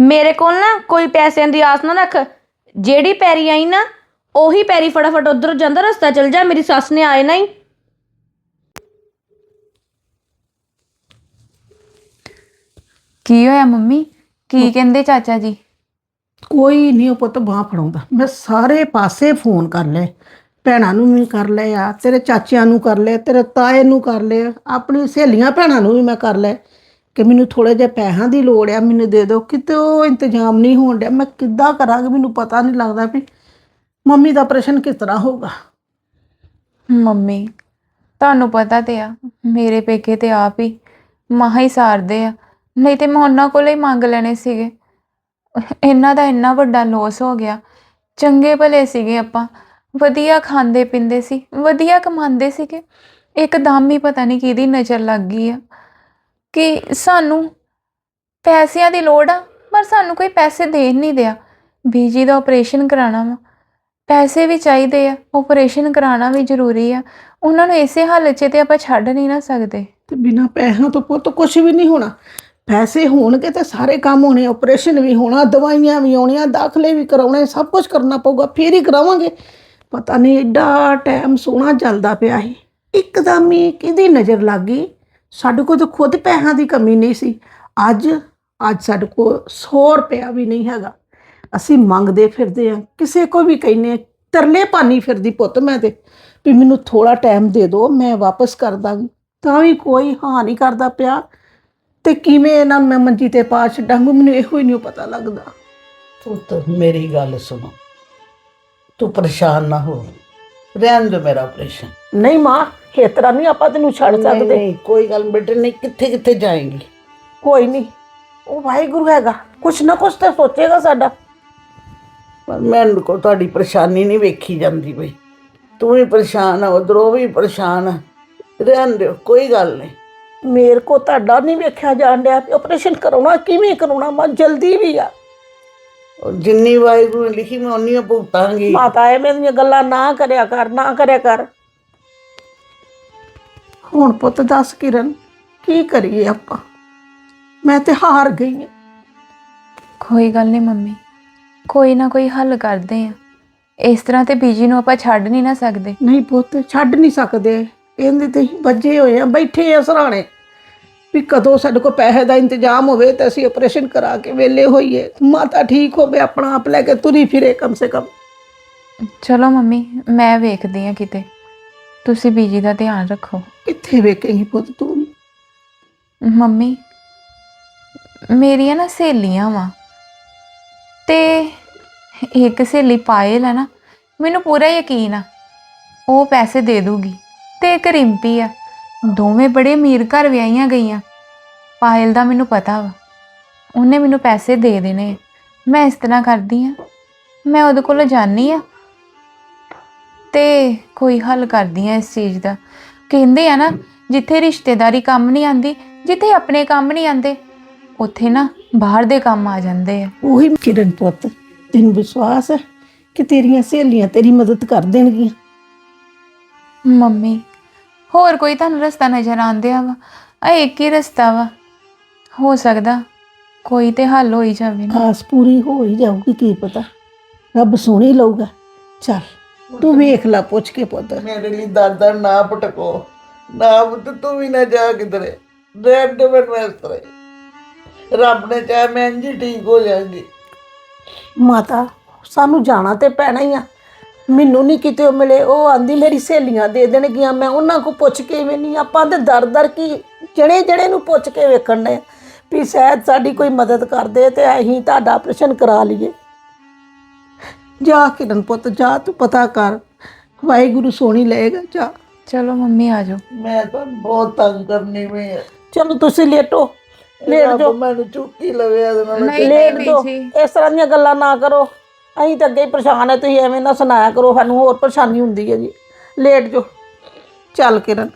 ਮੇਰੇ ਕੋਲ ਨਾ ਕੋਈ ਪੈਸਿਆਂ ਦੀ ਆਸ ਨਾ ਰੱਖ। ਜਿਹੜੀ ਪੈਰੀ ਆਈ ਨਾ ਉਹੀ ਪੈਰੀ ਫਟਾਫਟ ਉਧਰ ਜਾਂਦਾ ਰਸਤਾ ਚਲ ਜਾ ਮੇਰੀ ਸੱਸ ਨੇ ਆਏ ਨਹੀਂ ਕੀ ਹੋਇਆ ਮੰਮੀ? ਕੀ ਕਹਿੰਦੇ ਚਾਚਾ ਜੀ? ਕੋਈ ਨਹੀਂ ਉਹ ਪੁੱਤ ਬਾਹ ਫੜਾਉਂਦਾ। ਮੈਂ ਸਾਰੇ ਪਾਸੇ ਫੋਨ ਕਰ ਲਏ। ਭੈਣਾਂ ਨੂੰ ਵੀ ਕਰ ਲਏ ਆ ਤੇਰੇ ਚਾਚਿਆਂ ਨੂੰ ਕਰ ਲਏ ਤੇਰੇ ਤਾਏ ਨੂੰ ਕਰ ਲਏ ਆਪਣੀ ਸਹੇਲੀਆਂ ਭੈਣਾਂ ਨੂੰ ਵੀ ਮੈਂ ਕਰ ਲਏ ਕਿ ਮੈਨੂੰ ਥੋੜਾ ਜਿਹਾ ਪੈਸਿਆਂ ਦੀ ਲੋੜ ਆ, ਮੈਨੂੰ ਦੇ ਦਿਓ, ਕਿਤੇ ਉਹ ਇੰਤਜ਼ਾਮ ਨਹੀਂ ਹੋਣ ਡਿਆ। ਮੈਂ ਕਿੱਦਾਂ ਕਰਾਂਗੀ, ਮੈਨੂੰ ਪਤਾ ਨਹੀਂ ਲੱਗਦਾ ਵੀ ਮੰਮੀ ਦਾ ਆਪਰੇਸ਼ਨ ਕਿਸ ਤਰ੍ਹਾਂ ਹੋਊਗਾ। ਮੰਮੀ, ਤੁਹਾਨੂੰ ਪਤਾ ਤੇ ਆ, ਮੇਰੇ ਪੇਕੇ ਤੇ ਆਪ ਹੀ ਮਹਾ ਹੀ ਸਾਰਦੇ ਆ। ਨਹੀਂ ਤੇ ਮੈਂ ਉਹਨਾਂ ਕੋਲੇ ਹੀ ਮੰਗ ਲੈਣੇ ਸੀਗੇ। ਇਹਨਾਂ ਦਾ ਇੰਨਾ ਵੱਡਾ ਲੋਸ ਹੋ ਗਿਆ। ਚੰਗੇ ਭਲੇ ਸੀਗੇ ਆਪਾਂ। ਵਧੀਆ ਖਾਂਦੇ ਪਿੰਦੇ ਸੀ, ਵਧੀਆ ਕਮਾਉਂਦੇ ਸੀਗੇ। ਇੱਕਦਮ ਹੀ ਪਤਾ ਨਹੀਂ ਕਿਹਦੀ ਨਜ਼ਰ ਲੱਗ ਗਈ ਆ। ਕਿ ਸਾਨੂੰ ਪੈਸਿਆਂ ਦੀ ਲੋੜ ਆ, ਪਰ ਸਾਨੂੰ ਕੋਈ ਪੈਸੇ ਦੇ ਨਹੀਂ ਦਿਆ। ਬੀਜੀ ਦਾ ਆਪਰੇਸ਼ਨ ਕਰਾਉਣਾ ਵਾ। ਪੈਸੇ ਵੀ ਚਾਹੀਦੇ ਆ ਆਪਰੇਸ਼ਨ ਕਰਾਉਣਾ ਵੀ ਜ਼ਰੂਰੀ ਆ। ਉਹਨਾਂ ਨੂੰ ਇਸੇ ਹਾਲਤ 'ਚ ਤੇ ਆਪਾਂ ਛੱਡ ਨਹੀਂ ਨਾ ਸਕਦੇ। ਤੇ ਬਿਨਾ ਪੈਸਿਆਂ ਤੋਂ ਪੁੱਤ ਕੁਝ ਵੀ ਨਹੀਂ ਹੋਣਾ। ਪੈਸੇ ਹੋਣਗੇ ਤੇ ਸਾਰੇ ਕੰਮ ਹੋਣੇ ਆਪਰੇਸ਼ਨ ਵੀ ਹੋਣਾ, ਦਵਾਈਆਂ ਵੀ ਆਉਣੀਆਂ, ਦਾਖਲੇ ਵੀ ਕਰਾਉਣੇ, ਸਭ ਕੁਝ ਕਰਨਾ ਪਊਗਾ, ਫੇਰ ਹੀ ਕਰਾਵਾਂਗੇ। ਪਤਾ ਨਹੀਂ ਐਡਾ ਟਾਈਮ ਸੋਹਣਾ ਚੱਲਦਾ ਪਿਆ ਸੀ। ਇੱਕਦਮ ਹੀ ਕਿਹਦੀ ਨਜ਼ਰ ਲੱਗ ਗਈ? ਸਾਡੇ ਕੋਲ ਤਾਂ ਖੁਦ ਪੈਸਿਆਂ ਦੀ ਕਮੀ ਨਹੀਂ ਸੀ। ਅੱਜ ਅੱਜ ਸਾਡੇ ਕੋਲ 100 ਰੁਪਇਆ ਵੀ ਨਹੀਂ ਹੈਗਾ। ਅਸੀਂ ਮੰਗਦੇ ਫਿਰਦੇ ਆ ਕਿਸੇ ਕੋ ਵੀ ਕਹਿੰਨੇ ਤਰਲੇ ਪਾਣੀ ਫਿਰਦੀ ਪੁੱਤ ਮੈਂ ਤੇ ਵੀ ਮੈਨੂੰ ਥੋੜਾ ਟਾਈਮ ਦੇ ਦਿਓ ਮੈਂ ਵਾਪਸ ਕਰ ਦਾਂਗੀ। ਤਾਂ ਵੀ ਕੋਈ ਹਾਂ ਨਹੀਂ ਕਰਦਾ ਪਿਆ। ਤੇ ਕਿਵੇਂ ਇਹਨਾਂ ਨੂੰ ਮੈਂ ਮੰਜੀ ਤੇ ਪਾ ਛੱਡਾਂਗੀ ਮੈਨੂੰ ਇਹੋ ਹੀ ਨਹੀਂ ਪਤਾ ਲੱਗਦਾ। ਤੂੰ ਤਾਂ ਮੇਰੀ ਗੱਲ ਸੁਣੋ। ਤੂੰ ਪਰੇਸ਼ਾਨ ਨਾ ਹੋ। ਰਹਿਣ ਦੇ ਮੇਰਾ ਆਪਰੇਸ਼ਨ ਨਹੀਂ ਮਾਂ ਇਸ ਤਰ੍ਹਾਂ ਨਹੀਂ ਆਪਾਂ ਤੈਨੂੰ ਛੱਡ ਨਹੀਂ ਸਕਦੇ। ਨਹੀਂ ਕੋਈ ਗੱਲ ਨੀ ਬੇਟੇ ਨਹੀਂ ਕਿੱਥੇ ਕਿੱਥੇ ਜਾਏਂਗੀ? ਕੋਈ ਨਹੀਂ ਉਹ ਵਾਹਿਗੁਰੂ ਹੈਗਾ। ਕੁਛ ਨਾ ਕੁਛ ਤਾਂ ਸੋਚੇਗਾ ਸਾਡਾ। ਪਰ ਮੈਨੂੰ ਕੋ ਤੁਹਾਡੀ ਪਰੇਸ਼ਾਨੀ ਨਹੀਂ ਵੇਖੀ ਜਾਂਦੀ ਬਈ ਤੂੰ ਵੀ ਪਰੇਸ਼ਾਨ ਆ ਉਧਰੋਂ ਵੀ ਪਰੇਸ਼ਾਨ ਆ। ਰਹਿਣ ਦਿਓ ਕੋਈ ਗੱਲ ਨਹੀਂ ਮੇਰੇ ਕੋ ਤੁਹਾਡਾ ਨਹੀਂ ਵੇਖਿਆ ਜਾਣ ਡਿਆ ਆਪਰੇਸ਼ਨ ਕਰਾਉਣਾ ਕਿਵੇਂ ਕਰਾਉਣਾ ਮਾਂ ਜਲਦੀ ਵੀ ਆ। ਉਹ ਜਿੰਨੀ ਵਾਹਿਗੁਰੂ ਨੇ ਲਿਖੀ ਮੈਂ ਉਨੀ ਭੁਗਤਾਂਗੀ। ਮਾਤਾ ਐ ਮੇਰੀਆਂ ਗੱਲਾਂ ਨਾ ਕਰਿਆ ਕਰ ਨਾ ਕਰਿਆ ਕਰ। ਹੁਣ ਪੁੱਤ ਦੱਸ ਕਿਰਨ ਕੀ ਕਰੀਏ ਆਪਾਂ? ਮੈਂ ਤੇ ਹਾਰ ਗਈ ਹਾਂ ਕੋਈ ਗੱਲ ਨਹੀਂ ਮੰਮੀ ਕੋਈ ਨਾ ਕੋਈ ਹੱਲ ਕਰਦੇ ਆ। ਇਸ ਤਰ੍ਹਾਂ ਤੇ ਬੀਜੀ ਨੂੰ ਆਪਾਂ ਛੱਡ ਨਹੀਂ ਨਾ ਸਕਦੇ। ਨਹੀਂ ਪੁੱਤ ਛੱਡ ਨਹੀਂ ਸਕਦੇ। ਇਹਦੇ ਤੇ ਹੀ ਵੱਜੇ ਹੋਏ ਆ ਬੈਠੇ ਆ ਸਰਾਣੇ। ਵੀ ਕਦੋਂ ਸਾਡੇ ਕੋਲ ਪੈਸੇ ਦਾ ਇੰਤਜ਼ਾਮ ਹੋਵੇ ਤੇ ਅਸੀਂ ਆਪਰੇਸ਼ਨ ਕਰਾ ਕੇ ਵੇਲੇ ਹੋਈਏ। ਮਾਤਾ ਠੀਕ ਹੋਵੇ ਆਪਣਾ ਆਪ ਲੈ ਕੇ ਤੁਰੀ ਫਿਰੇ ਕਮ ਸੇ ਕਮ। ਚਲੋ ਮੰਮੀ ਮੈਂ ਵੇਖਦੀ ਆ ਕਿਤੇ। ਤੁਸੀਂ ਬੀਜੀ ਦਾ ਧਿਆਨ ਰੱਖੋ। ਕਿੱਥੇ ਵੇਖੇਂਗੀ ਪੁੱਤ ਤੂੰ? ਮੰਮੀ ਮੇਰੀਆਂ ਨਾ ਸਹੇਲੀਆਂ ਵਾ। ਤੇ ਇੱਕ ਸਹੇਲੀ ਪਾਇਲ ਹੈ ਨਾ ਮੈਨੂੰ ਪੂਰਾ ਯਕੀਨ ਆ ਉਹ ਪੈਸੇ ਦੇ ਦੂਗੀ ਤੇ ਇੱਕ ਰਿੰਪੀ ਆ। ਦੋਵੇਂ ਬੜੇ ਅਮੀਰ ਘਰ ਵਿਆਹੀਆਂ ਗਈਆਂ। ਪਾਇਲ ਦਾ ਮੈਨੂੰ ਪਤਾ ਵਾ ਉਹਨੇ ਮੈਨੂੰ ਪੈਸੇ ਦੇ ਦੇਣੇ ਆ। ਮੈਂ ਇਸ ਤਰ੍ਹਾਂ ਕਰਦੀ ਆ ਮੈਂ ਉਹਦੇ ਕੋਲ ਜਾਣੀ ਆ ਤੇ ਕੋਈ ਹੱਲ ਕਰਦੀ ਆ ਇਸ ਚੀਜ਼ ਦਾ। ਕਹਿੰਦੇ ਆ ਨਾ ਜਿੱਥੇ ਰਿਸ਼ਤੇਦਾਰੀ ਕੰਮ ਨਹੀਂ ਆਂਦੀ ਜਿੱਥੇ ਆਪਣੇ ਕੰਮ ਨਹੀਂ ਆਂਦੇ ਉੱਥੇ ਨਾ ਬਾਹਰ ਦੇ ਕੰਮ ਆ ਜਾਂਦੇ ਆ। ਉਹੀ ਕਿਰਨ ਪੁੱਤ ਤੈਨੂੰ ਵਿਸ਼ਵਾਸ ਹੈ ਕਿ ਤੇਰੀਆਂ ਸਹੇਲੀਆਂ ਤੇਰੀ ਮਦਦ ਕਰ ਦੇਣਗੀਆਂ? ਮੰਮੀ ਹੋਰ ਕੋਈ ਤੁਹਾਨੂੰ ਰਸਤਾ ਨਜ਼ਰ ਆਂਦਿਆ ਵਾ? ਆ ਇੱਕ ਹੀ ਰਸਤਾ ਵਾ। ਹੋ ਸਕਦਾ ਕੋਈ ਤੇ ਹੱਲ ਹੋਈ ਜਾਵੇ ਨਾ। ਆਸ ਪੂਰੀ ਹੋ ਹੀ ਜਾਊਗੀ ਕੀ ਪਤਾ। ਰੱਬ ਸੁਣੀ ਲਊਗਾ। ਚੱਲ। ਤੂੰ ਵੇਖ ਲੈ ਪੁੱਛ ਕੇ ਪੁੱਤ। ਮੇਰੇ ਲਈ ਦਰ ਨਾ ਪਟਕੋ ਨਾ ਪੁੱਤ ਤੂੰ ਵੀ ਨਾ ਜਾ ਕਿਧਰੇ। ਰਹਿਣ ਦੇ ਮੈਨੂੰ ਇਸ ਤਰ੍ਹਾਂ। ਰੱਬ ਨੇ ਚਾਹਿਆ ਮੈਂ ਹੀ ਠੀਕ ਹੋ ਜਾਵਾਂਗੀ ਮਾਤਾ ਸਾਨੂੰ ਜਾਣਾ ਤੇ ਪੈਣਾ ਹੀ ਆ। ਮੈਨੂੰ ਨਹੀਂ ਕਿਤੇ ਉਹ ਮਿਲੇ ਉਹ ਆਂਦੀ ਮੇਰੀ ਸਹੇਲੀਆਂ ਦੇ ਦੇਣਗੀਆਂ ਮੈਂ ਉਹਨਾਂ ਕੋ ਪੁੱਛ ਕੇ ਵੀ ਨਹੀਂ। ਆਪਾਂ ਤੇ ਦਰ ਦਰ ਕੀ ਜਣੇ ਜਣੇ ਨੂੰ ਪੁੱਛ ਕੇ ਵੇਖਣ ਨੇ ਵੀ ਸ਼ਾਇਦ ਸਾਡੀ ਕੋਈ ਮਦਦ ਕਰ ਦੇ ਤੇ ਅਸੀਂ ਤੁਹਾਡਾ ਆਪਰੇਸ਼ਨ ਕਰਾ ਲਈਏ। ਜਾ ਕਿਰਨ ਪੁੱਤ ਜਾ ਤੂੰ ਪਤਾ ਕਰ। ਵਾਹਿਗੁਰੂ ਸੋਣੀ ਲਏਗਾ ਜਾ। ਚਲੋ ਮੰਮੀ ਆ ਜਾਓ। ਮੈਂ ਤਾਂ ਬਹੁਤ ਤੰਗ ਕਰਨੀ ਆ। ਚਲੋ ਤੁਸੀਂ ਲੇਟੋ ਲੇਟ ਜਾਓ ਮੈਨੂੰ ਚੁੱਕੀ ਲਵੇ ਇਹਦੇ ਨਾਲ। ਨਹੀਂ, ਲੇਟ ਨਹੀਂ ਜਾਓ ਜੀ। ਇਸ ਤਰ੍ਹਾਂ ਦੀਆਂ ਗੱਲਾਂ ਨਾ ਕਰੋ। ਅਸੀਂ ਤਾਂ ਅੱਗੇ ਹੀ ਪਰੇਸ਼ਾਨ ਹੈ ਤੁਸੀਂ ਐਵੇਂ ਨਾ ਸੁਣਾਇਆ ਕਰੋ ਸਾਨੂੰ ਹੋਰ ਪਰੇਸ਼ਾਨੀ ਹੁੰਦੀ ਹੈ ਜੀ ਲੇਟ ਜਾਓ ਚੱਲ ਕਿਰਨ।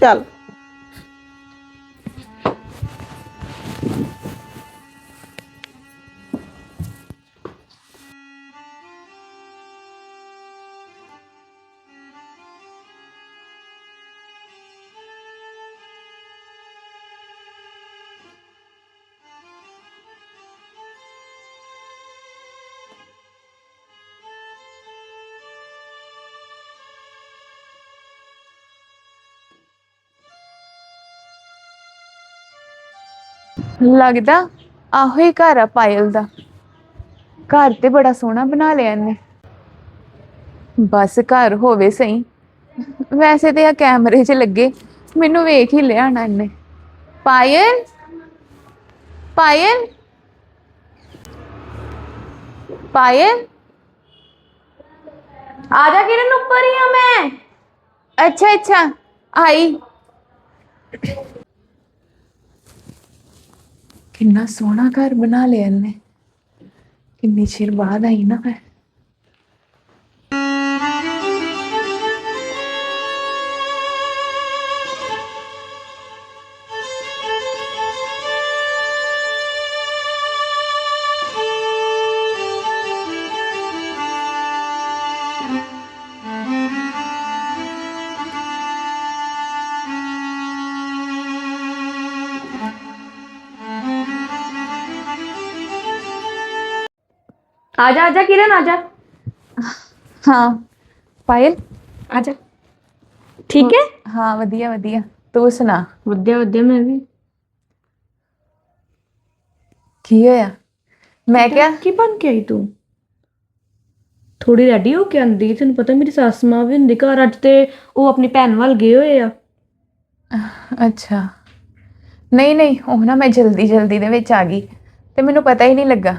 ਚੱਲ। ਲੱਗਦਾ ਆਹੋ ਹੀ ਘਰ ਆ ਪਾਇਲ ਦਾ। ਘਰ ਤੇ ਬੜਾ ਸੋਹਣਾ ਬਣਾ ਲਿਆ ਇਹਨੇ। ਬਸ ਘਰ ਹੋਵੇ ਸਹੀ। ਵੈਸੇ ਤੇ ਆ ਕੈਮਰੇ 'ਚ ਲੱਗੇ, ਮੈਨੂੰ ਵੇਖ ਹੀ ਲਿਆ ਨਾ ਇਹਨੇ। ਪਾਇਲ? ਪਾਇਲ? ਪਾਇਲ? ਆ ਜਾ ਕਿਰਨ, ਉੱਪਰ ਹੀ ਆ ਮੈਂ। ਅੱਛਾ ਅੱਛਾ, ਆਈ। ਕਿੰਨਾ ਸੋਹਣਾ ਘਰ ਬਣਾ ਲਿਆ ਇਹਨੇ। ਕਿੰਨੀ ਚਿਰ ਬਾਅਦ ਆਈ ਨਾ ਮੈਂ। ਆ ਜਾ ਆ ਜਾ ਕਿਰਨ ਆ ਜਾ ਹਾਂ ਪਾਇਲ ਆ ਜਾ ਠੀਕ ਹੈ ਹਾਂ ਵਧੀਆ ਵਧੀਆ ਤੂੰ ਸੁਣਾ ਵਧੀਆ ਵਧੀਆ ਮੈਂ ਵੀ ਕੀ ਹੋਇਆ ਮੈਂ ਕਿਹਾ ਕੀ ਬਣ ਕੇ ਆਈ ਤੂੰ ਥੋੜੀ ਰੈਡੀ ਹੋ ਕੇ ਆਂਦੀ ਤੈਨੂੰ ਪਤਾ ਮੇਰੀ ਸੱਸ ਮਾਂ ਵੀ ਹੁੰਦੀ ਘਰ ਅੱਜ ਤੇ ਉਹ ਆਪਣੀ ਭੈਣ ਵੱਲ ਗਏ ਹੋਏ ਆ ਅੱਛਾ ਨਹੀਂ ਨਹੀਂ ਉਹ ਨਾ ਮੈਂ ਜਲਦੀ ਜਲਦੀ ਦੇ ਵਿੱਚ ਆ ਗਈ ਤੇ ਮੈਨੂੰ ਪਤਾ ਹੀ ਨਹੀਂ ਲੱਗਾ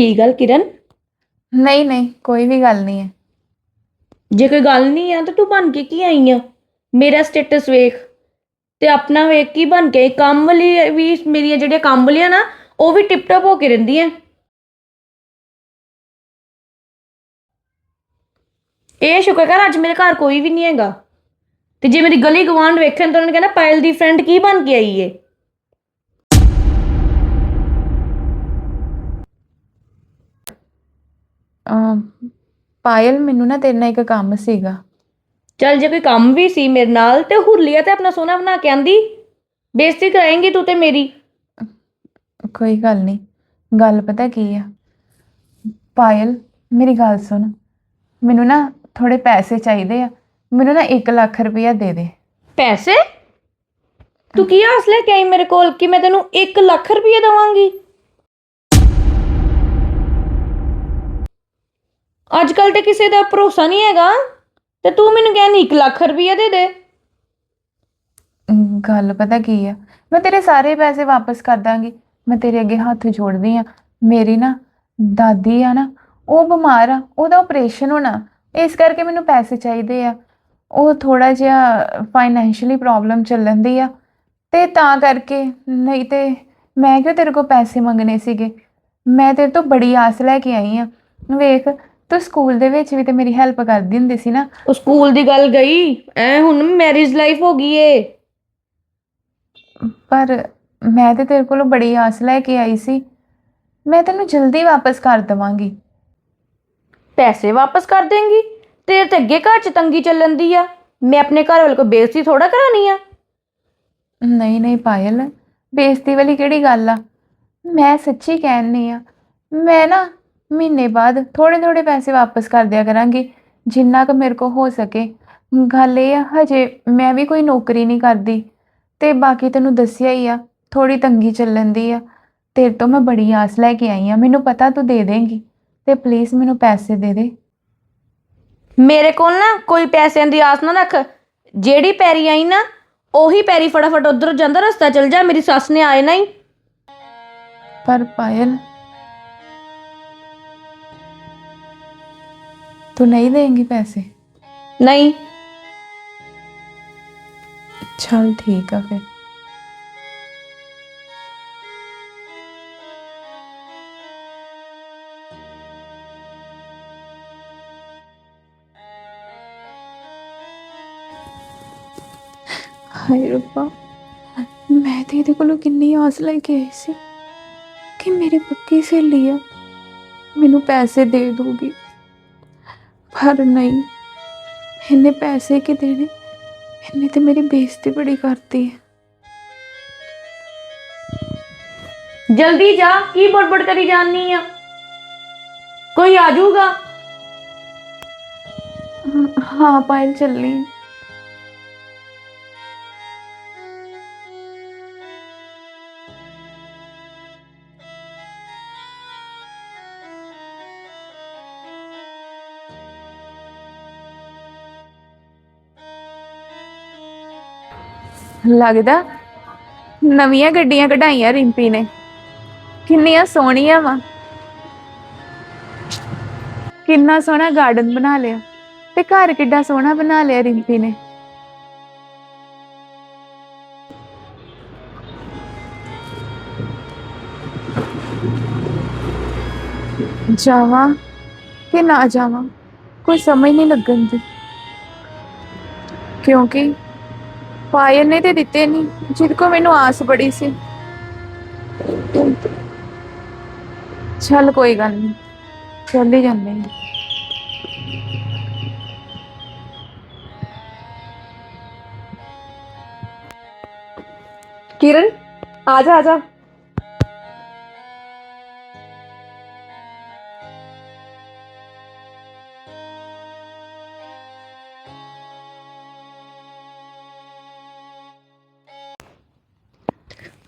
ਕੀ ਗੱਲ ਕਿਰਨ? ਨਹੀਂ ਨਹੀਂ ਕੋਈ ਵੀ ਗੱਲ ਨਹੀਂ ਹੈ। ਜੇ ਕੋਈ ਗੱਲ ਨਹੀਂ ਆ ਤਾਂ ਤੂੰ ਬਣ ਕੇ ਕੀ ਆਈ ਆ? ਮੇਰਾ ਸਟੇਟਸ ਵੇਖ ਤੇ ਆਪਣਾ ਵੇਖ ਕੀ ਬਣ ਕੇ ਆਈ? ਕੰਮ ਵਾਲੀ ਵੀ ਮੇਰੀਆਂ ਜਿਹੜੀਆਂ ਕੰਮ ਵਾਲੀਆਂ ਨਾ ਉਹ ਵੀ ਟਿਪ ਟਪ ਹੋ ਕੇ ਰਹਿੰਦੀਆਂ। ਇਹ ਸ਼ੁਕਰ ਕਰ ਅੱਜ ਮੇਰੇ ਘਰ ਕੋਈ ਵੀ ਨਹੀਂ ਹੈਗਾ। ਤੇ ਜੇ ਮੇਰੀ ਗਲੀ ਗਵਾਂਢ ਵੇਖਣ ਤਾਂ ਉਹਨਾਂ ਨੇ ਕਹਿਣਾ ਪਾਇਲ ਦੀ ਫਰੈਂਡ ਕੀ ਬਣ ਕੇ ਆਈ ਏ? ਅਮ, ਪਾਇਲ ਮੈਨੂੰ ਨਾ ਤੇਰੇ ਨਾਲ ਇੱਕ ਕੰਮ ਸੀਗਾ। ਚੱਲ ਜੇ ਕੋਈ ਕੰਮ ਵੀ ਸੀ ਮੇਰੇ ਨਾਲ ਤੇ ਹੁਰਲੀਆ ਤੇ ਆਪਣਾ ਸੋਨਾ ਬਣਾ ਕੇ ਆਂਦੀ। ਬੇਇੱਜ਼ਤੀ ਕਰਾਏਂਗੀ ਤੂੰ ਤੇ ਮੇਰੀ। ਕੋਈ ਗੱਲ ਨਹੀਂ ਗੱਲ ਪਤਾ ਕੀ ਆ? ਪਾਇਲ ਮੇਰੀ ਗੱਲ ਸੁਣ। ਮੈਨੂੰ ਨਾ ਥੋੜੇ ਪੈਸੇ ਚਾਹੀਦੇ ਆ। ਮੈਨੂੰ ਨਾ 1 ਲੱਖ ਰੁਪਇਆ ਦੇ ਦੇ। ਪੈਸੇ? ਤੂੰ ਕੀ ਆਸ ਲੈ ਕੇ ਆਈ ਮੇਰੇ ਕੋਲ ਕਿ ਮੈਂ ਤੈਨੂੰ 1 ਲੱਖ ਰੁਪਏ ਦਵਾਂਗੀ? ਅੱਜ ਕੱਲ ਤੇ ਕਿਸੇ ਦਾ ਭਰੋਸਾ ਨਹੀਂ ਹੈਗਾ ਤੇ ਤੂੰ ਮੈਨੂੰ ਕਹਿੰਦੀ 1 ਲੱਖ ਰੁਪਈਆ ਦੇ ਦੇ। ਅਮ, ਗੱਲ ਪਤਾ ਕੀ ਆ? ਮੈਂ ਤੇਰੇ ਸਾਰੇ ਪੈਸੇ ਵਾਪਸ ਕਰ ਦਾਂਗੀ। ਮੈਂ ਤੇਰੇ ਅੱਗੇ ਹੱਥ ਜੋੜਦੀ ਆ। ਮੇਰੀ ਨਾ ਦਾਦੀ ਆ ਨਾ ਉਹ ਬਿਮਾਰ ਆ ਉਹਦਾ ਆਪਰੇਸ਼ਨ ਹੋਣਾ। ਇਸ ਕਰਕੇ ਮੈਨੂੰ ਪੈਸੇ ਚਾਹੀਦੇ ਆ। ਉਹ ਥੋੜਾ ਜਿਹਾ ਫਾਈਨੈਂਸ਼ੀਅਲੀ ਪ੍ਰੋਬਲਮ ਚੱਲਣ ਦੀ ਆ। ਤੇ ਤਾਂ ਕਰਕੇ ਨਹੀਂ ਤੇ ਮੈਂ ਕਿਉਂ ਤੇਰੇ ਕੋਲ ਪੈਸੇ ਮੰਗਣੇ ਸੀਗੇ? ਮੈਂ ਤੇਰੇ ਤੋਂ ਬੜੀ ਆਸ ਲੈ ਕੇ ਆਈ ਆ। ਵੇਖ ਤੂੰ ਸਕੂਲ ਦੇ ਵਿੱਚ ਵੀ ਤੇ ਮੇਰੀ ਹੈਲਪ ਕਰਦੀ ਹੁੰਦੀ ਸੀ ਨਾ। ਉਹ ਸਕੂਲ ਦੀ ਗੱਲ ਗਈ? ਐ ਹੁਣ ਮੈਰਿਜ ਲਾਈਫ ਹੋ ਗਈ ਏ। ਪਰ ਮੈਂ ਤੇ ਤੇਰੇ ਕੋਲੋਂ ਬੜੀ ਆਸ ਲੈ ਕੇ ਆਈ ਸੀ। ਮੈਂ ਤੈਨੂੰ ਜਲਦੀ ਵਾਪਸ ਕਰ ਦਵਾਂਗੀ। ਪੈਸੇ ਵਾਪਸ ਕਰ ਦੇਂਗੀ? ਤੇਰੇ ਤੇ ਅੱਗੇ ਘਰ ਚ ਤੰਗੀ ਚੱਲਣ ਦੀ ਆ। ਮੈਂ ਆਪਣੇ ਘਰ ਵਾਲੇ ਕੋ ਬੇਇੱਜ਼ਤੀ ਥੋੜਾ ਕਰਾਣੀ ਆ। ਨਹੀਂ ਨਹੀਂ ਪਾਇਲ ਬੇਇੱਜ਼ਤੀ ਵਾਲੀ ਕਿਹੜੀ ਗੱਲ ਆ? ਮੈਂ ਸੱਚੀ ਕਹਿਣੀ ਆ ਮੈਂ ਨਾ ਮਹੀਨੇ ਬਾਅਦ ਥੋੜੇ ਥੋੜੇ ਪੈਸੇ ਵਾਪਸ ਕਰ ਦਿਆ ਕਰਾਂਗੀ ਜਿੰਨਾ ਕੁ ਮੇਰੇ ਕੋ ਹੋ ਸਕੇ। ਗੱਲ ਇਹ ਆ ਹਜੇ ਮੈਂ ਵੀ ਕੋਈ ਨੌਕਰੀ ਨਹੀਂ ਕਰਦੀ ਤੇ ਬਾਕੀ ਤੈਨੂੰ ਦੱਸਿਆ ਹੀ ਆ ਥੋੜੀ ਤੰਗੀ ਚੱਲਣ ਦੀ ਆ। ਤੇਰੇ ਤੋਂ ਮੈਂ ਬੜੀ ਆਸ ਲੈ ਕੇ ਆਈ ਆ ਮੈਨੂੰ ਪਤਾ ਤੂੰ ਦੇ ਦੇਂਗੀ ਤੇ ਪਲੀਜ਼ ਮੈਨੂੰ ਪੈਸੇ ਦੇ ਦੇ। ਮੇਰੇ ਕੋਲ ਨਾ ਕੋਈ ਪੈਸਿਆਂ ਦੀ ਆਸ ਨਾ ਰੱਖ ਜਿਹੜੀ ਪੈਰੀ ਆਈ ਨਾ ਉਹੀ ਪੈਰੀ ਫਟਾਫਟ ਉਧਰ ਜਾਂਦਾ ਰਸਤਾ ਚਲ ਜਾ ਮੇਰੀ ਸੱਸ ਨੇ ਆਏ ਨਹੀਂ ਪਰ ਪਾਇਲ ਤੂੰ ਨਹੀਂ ਦੇਂਗੀ ਪੈਸੇ ਨਹੀਂ ਚਲ ਠੀਕ ਆ ਫਿਰ ਹਾਏ ਰੱਬਾ ਮੈਂ ਤੇ ਇਹਦੇ ਕੋਲੋਂ ਕਿੰਨੀ ਆਸ ਲੈ ਕੇ ਆਈ ਸੀ ਕਿ ਮੇਰੀ ਪੱਕੀ ਸਹੇਲੀ ਆ ਮੈਨੂੰ ਪੈਸੇ ਦੇ ਦੂਗੀ ਪਰ ਨਹੀਂ ਇਹਨੇ ਪੈਸੇ ਕਿ ਦੇਣੇ ਇਹਨੇ ਤੇ ਮੇਰੀ ਬੇਇੱਜ਼ਤੀ ਬੜੀ ਕਰਤੀ ਹੈ ਜਲਦੀ ਜਾ ਕੀ ਬੜਬੜ ਕਰੀ ਜਾਨੀ ਆ ਕੋਈ ਆ ਜਾਊਗਾ ਹਾਂ ਪਾਇਲ ਚੱਲੀ ਲੱਗਦਾ ਨਵੀਆਂ ਗੱਡੀਆਂ ਕਢਾਈਆਂ ਰਿੰਪੀ ਨੇ। ਕਿੰਨੀਆਂ ਸੋਹਣੀਆਂ ਵਾ। ਕਿੰਨਾ ਸੋਹਣਾ ਗਾਰਡਨ ਬਣਾ ਲਿਆ ਤੇ ਘਰ ਕਿੱਡਾ ਸੋਹਣਾ ਬਣਾ ਲਿਆ ਰਿੰਪੀ ਨੇ। ਜਾਵਾਂ ਕਿ ਨਾ ਜਾਵਾਂ, ਕੋਈ ਸਮਝ ਨਹੀਂ ਲੱਗਣ ਦੀ। ਕਿਉਂਕਿ ਪਾਇਲ ਨੇ ਤੇ ਦਿੱਤੇ ਨਹੀਂ ਜਿਹਦੇ ਕੋ ਮੈਨੂੰ ਆਸ ਬੜੀ ਸੀ। ਚੱਲ ਕੋਈ ਗੱਲ ਨਹੀਂ ਚੱਲ ਹੀ ਜਾਂਦੇ ਹਾਂ। ਕਿਰਨ ਆ ਜਾ।